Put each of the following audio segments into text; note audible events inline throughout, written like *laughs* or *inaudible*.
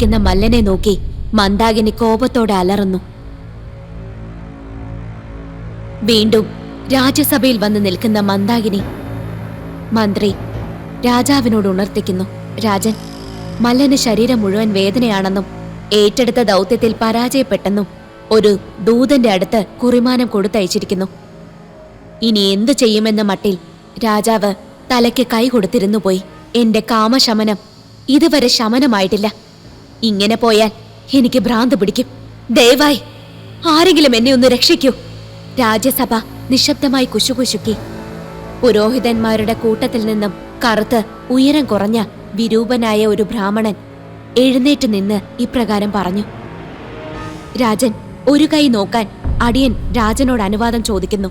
തളർന്നിരിക്കുന്ന മല്ലനെ നോക്കി മന്ദാകിനി കോപത്തോടെ അലറുന്നു. വീണ്ടും രാജ്യസഭയിൽ വന്ന് നിൽക്കുന്ന മന്ദാകിനി മന്ത്രി രാജാവിനോട് ഉണർത്തിക്കുന്നു. രാജൻ മല്ലന് ശരീരം മുഴുവൻ വേദനയാണെന്നും ഏറ്റെടുത്ത ദൗത്യത്തിൽ പരാജയപ്പെട്ടെന്നും ഒരു ദൂതന്റെ അടുത്ത് കുറിമാനം കൊടുത്തയച്ചിരിക്കുന്നു. ഇനി എന്തു ചെയ്യുമെന്ന മട്ടിൽ രാജാവ് തലയ്ക്ക് കൈ കൊടുത്തിരുന്നു പോയി എന്റെ കാമശമനം ഇതുവരെ ശമനമായിട്ടില്ല. ഇങ്ങനെ പോയാൽ എനിക്ക് ഭ്രാന്ത് പിടിക്കും. ദയവായി ആരെങ്കിലും എന്നെ ഒന്ന് രക്ഷിക്കൂ. രാജ്യസഭ നിശബ്ദമായി കുശുകുശുക്കി. പുരോഹിതന്മാരുടെ കൂട്ടത്തിൽ നിന്നും കറുത്ത് ഉയരം കുറഞ്ഞ വിരൂപനായ ഒരു ബ്രാഹ്മണൻ എഴുന്നേറ്റ് നിന്ന് ഇപ്രകാരം പറഞ്ഞു. രാജൻ ഒരു കൈ നോക്കാൻ അടിയൻ രാജനോട് അനുവാദം ചോദിക്കുന്നു.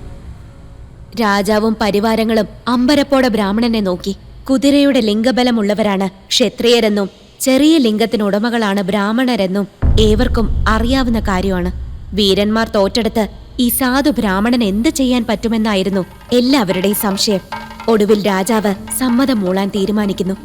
രാജാവും പരിവാരങ്ങളും അമ്പരപ്പോടെ ബ്രാഹ്മണനെ നോക്കി. കുതിരയുടെ ലിംഗബലമുള്ളവരാണ് ക്ഷത്രിയരെന്നും ചെറിയ ലിംഗത്തിനുടമകളാണ് ബ്രാഹ്മണരെന്നും ഏവർക്കും അറിയാവുന്ന കാര്യമാണ്. വീരന്മാർ തോറ്റെടുത്ത് ഈ സാധു ബ്രാഹ്മണൻ എന്ത് ചെയ്യാൻ പറ്റുമെന്നായിരുന്നു എല്ലാവരുടെയും സംശയം. ഒടുവിൽ രാജാവ് സമ്മതം മൂളാൻ തീരുമാനിക്കുന്നു.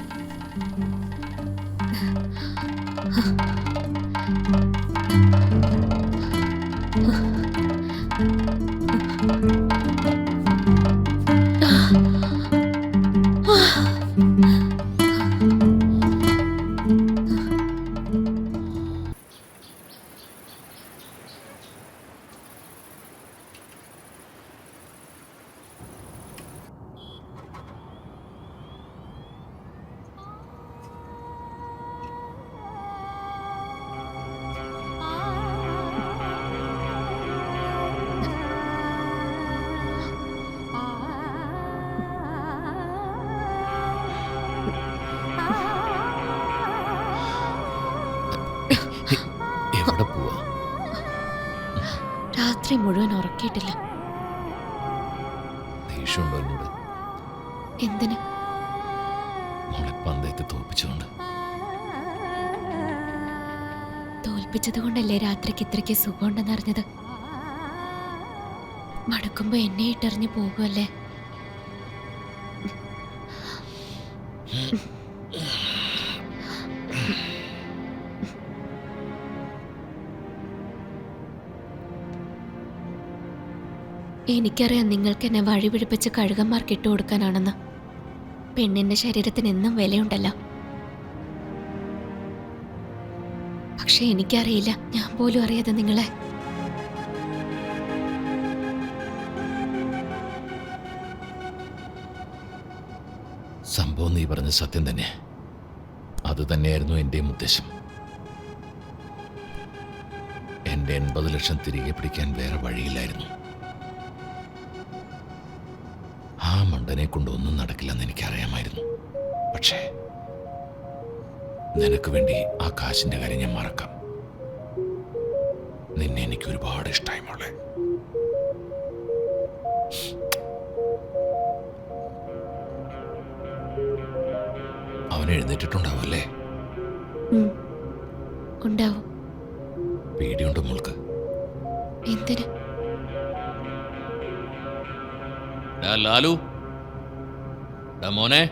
രാത്രി മുഴുവൻ ഉറക്കിയിട്ടില്ല. ദേഷ്യമുണ്ടോ എന്നോട് എന്തിന്? മോളെ പന്തയത്ത് തോപ്പിച്ചുകൊണ്ട് തോൽപ്പിച്ചതുകൊണ്ടല്ലേ രാത്രിക്ക് ഇത്രയ്ക്ക് സുഖമുണ്ടെന്നറിഞ്ഞത്? മടുക്കുമ്പോ എന്നെ ഇട്ടെറിഞ്ഞു പോകുമല്ലേ എനിക്കറിയാം നിങ്ങൾക്ക് എന്നെ വഴിപിടിപ്പിച്ച് കഴുകന്മാർക്ക് ഇട്ടുകൊടുക്കാനാണെന്ന് പെണ്ണിന്റെ ശരീരത്തിന് എന്നും വിലയുണ്ടല്ലോ. പക്ഷെ എനിക്കറിയില്ല. ഞാൻ പോലും അറിയാതെ നിങ്ങളെ. സംഭവം നീ പറഞ്ഞ സത്യം തന്നെ. അത് തന്നെയായിരുന്നു എന്റെയും ഉദ്ദേശം. എന്റെ എൺപത് ലക്ഷം തിരികെ പിടിക്കാൻ വേറെ വഴിയില്ലായിരുന്നു. ആ കൊണ്ടൊന്നും കൊണ്ട് ഒന്നും നടക്കില്ലെന്ന് എനിക്കറിയാമായിരുന്നു. പക്ഷേ നിനക്ക് വേണ്ടി ആ കാശിന്റെ കാര്യം ഞാൻ മറക്കാം. നിന്നെ എനിക്ക് ഒരുപാട് ഇഷ്ടമായി മോളെ. അവൻ എഴുന്നേറ്റിട്ടുണ്ടാവല്ലേ ഉണ്ടാവും. പേടിയുണ്ട് മോൾക്ക്? എന്തിന്? ലാലു. മോനെ.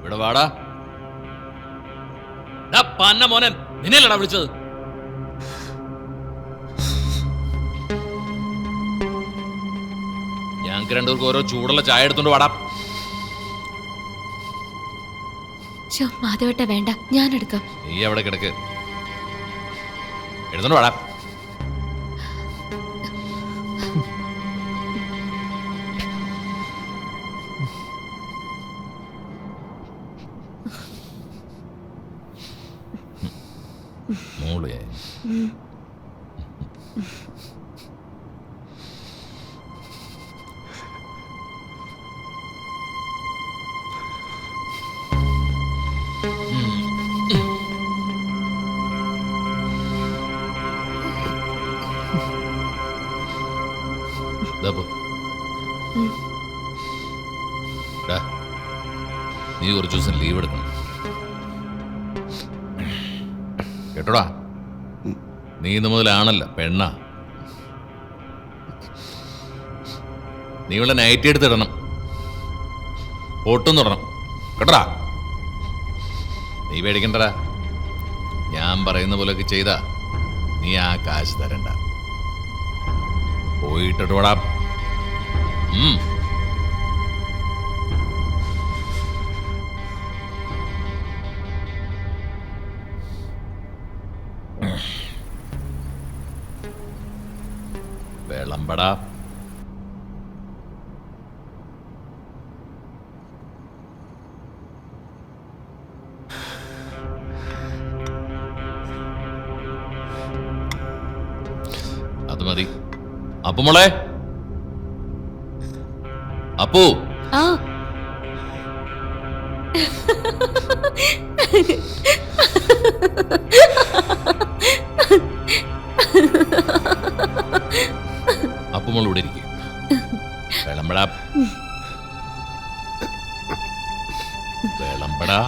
ഇവിടെ വാടാ. പന്ന മോനെ. നിന്നെയല്ലടാ വിളിച്ചത്. ഞങ്ങൾക്ക് രണ്ടുപേർക്ക് ഓരോ ചൂടുള്ള ചായ എടുത്തോണ്ട് വാടാ. മാധവട്ട വേണ്ട ഞാൻ എടുക്കാം നീ അവിടെ കിടക്ക്. എടുത്തോണ്ട് വാടാ. മോളെ. നീ കുറച്ച് ദിവസം ലീവ് എടുക്കണം. കേട്ടോടാ? നീ ഇന്ന് മുതലാണല്ല പെണ്ണാ. നീ ഇവിടെ നൈറ്റ് എടുത്തിടണം ഒട്ടും തൊടണം. കേട്ടോടാ? നീ പേടിക്കണ്ടടാ. ഞാൻ പറയുന്ന പോലൊക്കെ ചെയ്താ നീ ആ കാശ് തരണ്ട. പോയിട്ടോടാ ഉം. വിളമ്പടാ. അത് മതി. അപ്പു മോളെ. അപ്പു. ആ. മോൾ ഇവിടെ ഇരിക്കും. വിളമ്പടാ. വിളമ്പടാ.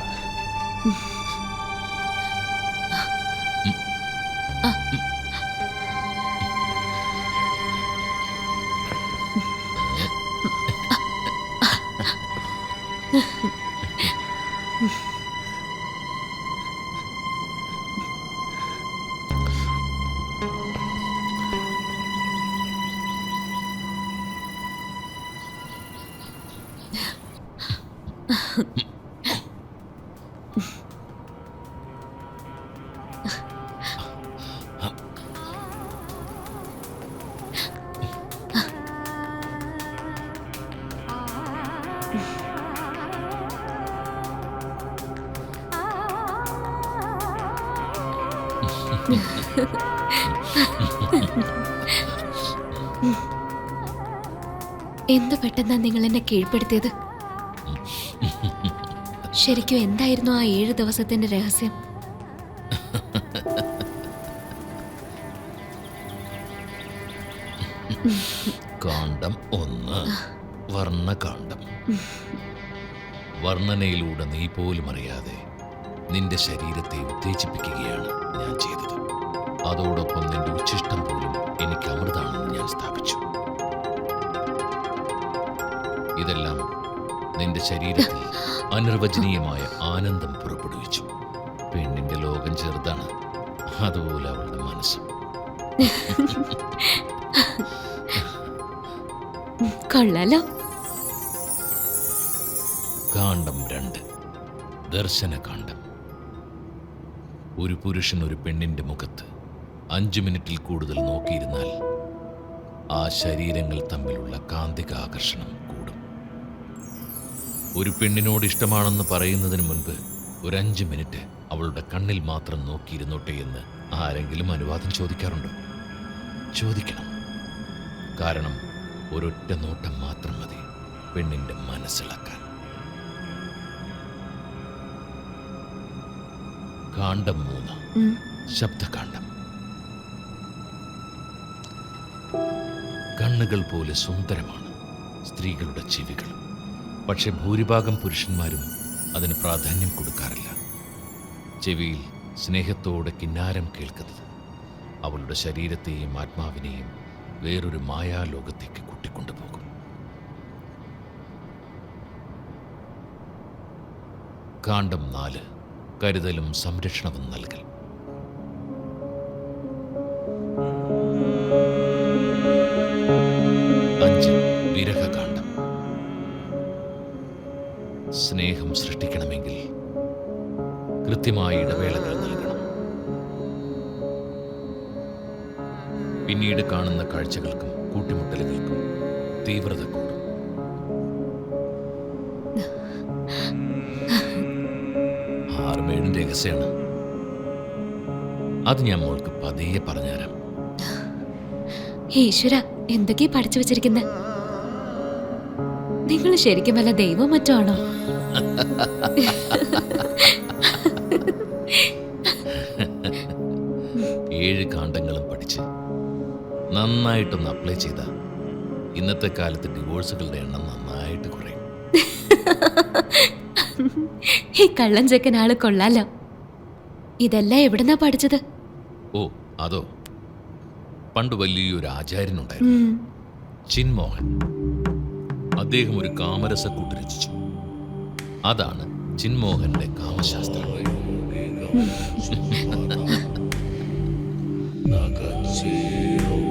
എന്ത് പെട്ടെന്നാ നിങ്ങൾ എന്നെ കീഴ്പ്പെടുത്തിയത്? ശരിക്കും എന്തായിരുന്നു ആ ഏഴ് ദിവസത്തിന്റെ രഹസ്യം? കാണ്ഡം ഒന്ന് വർണകാണ്ഡം. വർണനയിലൂടെ നീ പോലും അറിയാതെ നിന്റെ ശരീരത്തെ ഉത്തേജിപ്പിക്കുകയാണ് ഞാൻ ചെയ്തത്. അതോടൊപ്പം നിന്റെ ഉച്ഛിഷ്ടം പോലും എനിക്ക് അമൃതാണെന്ന് ഞാൻ സ്ഥാപിച്ചു. ഇതെല്ലാം നിന്റെ ശരീരത്തിൽ *laughs* അനിർവചനീയമായ ആനന്ദം പുറപ്പെടുവിച്ചു. പെണ്ണിന്റെ ലോകം ചെറുതാണ്. അതുപോലെ അവളുടെ മനസ്സ്. *laughs* കൊള്ളാലോ. കാണ്ഡം രണ്ട്. ദർശനകാണ്ഡം. ഒരു പുരുഷൻ ഒരു പെണ്ണിന്റെ മുഖത്ത് അഞ്ചു മിനിറ്റിൽ കൂടുതൽ നോക്കിയിരുന്നാൽ ആ ശരീരങ്ങൾ തമ്മിലുള്ള കാന്തിക ആകർഷണം കൂടും. ഒരു പെണ്ണിനോട് ഇഷ്ടമാണെന്ന് പറയുന്നതിന് മുൻപ് ഒരു അഞ്ച് മിനിറ്റ് അവളുടെ കണ്ണിൽ മാത്രം നോക്കിയിരുന്നോട്ടെ എന്ന് ആരെങ്കിലും അനുവാദം ചോദിക്കാറുണ്ടോ? ചോദിക്കണം. കാരണം ഒരൊറ്റ നോട്ടം മാത്രം മതി പെണ്ണിന്റെ മനസ്സിളക്കാൻ. കാണ്ഡം മൂന്ന്. ശബ്ദകാണ്ഡം കണ്ണുകൾ പോലെ സുന്ദരമാണ് സ്ത്രീകളുടെ ചെവികൾ. പക്ഷെ ഭൂരിഭാഗം പുരുഷന്മാരും അതിന് പ്രാധാന്യം കൊടുക്കാറില്ല. ചെവിയിൽ സ്നേഹത്തോടെ കിന്നാരം കേൾക്കുന്നത് അവളുടെ ശരീരത്തെയും ആത്മാവിനെയും വേറൊരു മായാലോകത്തേക്ക് കൂട്ടിക്കൊണ്ടുപോകും. കാണ്ഡം നാല്. കരുതലും സംരക്ഷണവും നൽകൽ. സ്നേഹം സൃഷ്ടിക്കണമെങ്കിൽ കൃത്യമായ ഇടവേളകൾ നൽകണം. പിന്നീട് കാണുന്ന കാഴ്ചകൾക്കും കൂട്ടിമുട്ടലുകൾക്കും തീവ്രത കൂടും. രഹസ്യമാണ് അത് ഞാൻ മോൾക്ക് പതിയെ പറഞ്ഞുതരാം. ഈശ്വര എന്തൊക്കെയാ പഠിച്ചു വെച്ചിരിക്കുന്നത് നിങ്ങൾ ശരിക്കും വല്ല ദൈവം മറ്റോ ആണോ? ഏഴ് കാണ്ഡങ്ങളും പഠിച്ച് നന്നായിട്ടൊന്ന് അപ്ലൈ ചെയ്ത ഇന്നത്തെ കാലത്ത് ഡിവോഴ്സുകളുടെ എണ്ണം നന്നായിട്ട് കുറയും. ഈ കള്ളൻ ചെക്കൻ ആൾ കൊള്ളാലോ. ഇതെല്ലാം എവിടെന്നാ പഠിച്ചത്? ഓ അതോ. പണ്ട് വലിയൊരു ആചാര്യനുണ്ടായിരുന്നു. ചിൻമോഹൻ. അദ്ദേഹം ഒരു കാമരസക്കൂട്ട് രചിച്ചു. അതാണ് ചിൻമോഹന്റെ കാമശാസ്ത്രം. *laughs* നഗച്ചീറ.